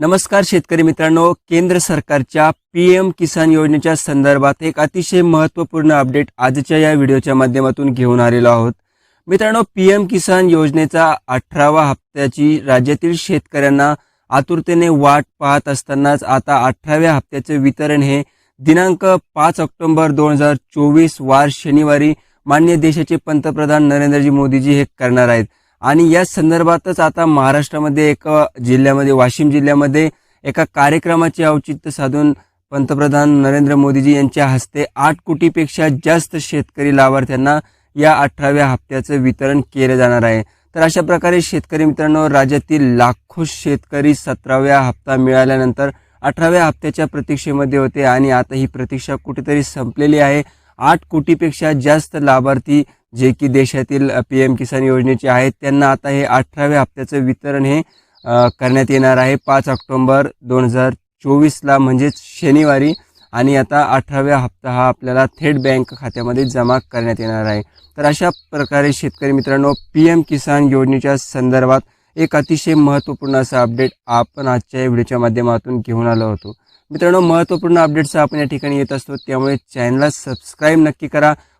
नमस्कार शेतकरी मित्रांनो केंद्र सरकारच्या पी एम किसान योजनेच्या संदर्भात एक अतिशय महत्त्वपूर्ण अपडेट आजच्या या व्हिडिओच्या माध्यमातून घेऊन आलेलो आहोत. मित्रांनो पी एम किसान योजनेचा अठरावा हप्त्याची राज्यातील शेतकऱ्यांना आतुरतेने वाट पाहत असतानाच आता अठराव्या हप्त्याचे वितरण हे दिनांक पाच ऑक्टोबर दोन हजार चोवीस वार शनिवारी मान्य देशाचे पंतप्रधान नरेंद्रजी मोदीजी हे करणार आहेत. आणि या संदर्भातच आता महाराष्ट्रामध्ये एका जिल्ह्यामध्ये वाशिम जिल्ह्यामध्ये एका कार्यक्रमाचे औचित्य साधून पंतप्रधान नरेंद्र मोदीजी यांच्या हस्ते आठ कोटीपेक्षा जास्त शेतकरी लाभार्थ्यांना या अठराव्या हप्त्याचं वितरण केलं जाणार आहे. तर अशा प्रकारे शेतकरी मित्रांनो राज्यातील लाखो शेतकरी सतराव्या हप्ता मिळाल्यानंतर अठराव्या हप्त्याच्या प्रतीक्षेमध्ये होते आणि आता ही प्रतीक्षा कुठेतरी संपलेली आहे. आठ कोटीपेक्षा जास्त लाभार्थी जे की देशातील पी एम किसान योजनेचे आहेत त्यांना आता हे अठराव्या हप्त्याचं वितरण हे करण्यात येणार आहे. पाच ऑक्टोंबर दोन हजार चोवीसला म्हणजेच शनिवारी आणि आता अठराव्या हप्ता हा आपल्याला थेट बँक खात्यामध्ये जमा करण्यात येणार आहे. तर अशा प्रकारे शेतकरी मित्रांनो पी एम किसान योजनेच्या संदर्भात एक अतिशय महत्त्वपूर्ण असा अपडेट आपण आजच्या या व्हिडिओच्या माध्यमातून घेऊन आलो होतो. मित्रांनो महत्त्वपूर्ण अपडेट्स आपण या ठिकाणी येत असतो त्यामुळे चॅनलला सबस्क्राईब नक्की करा.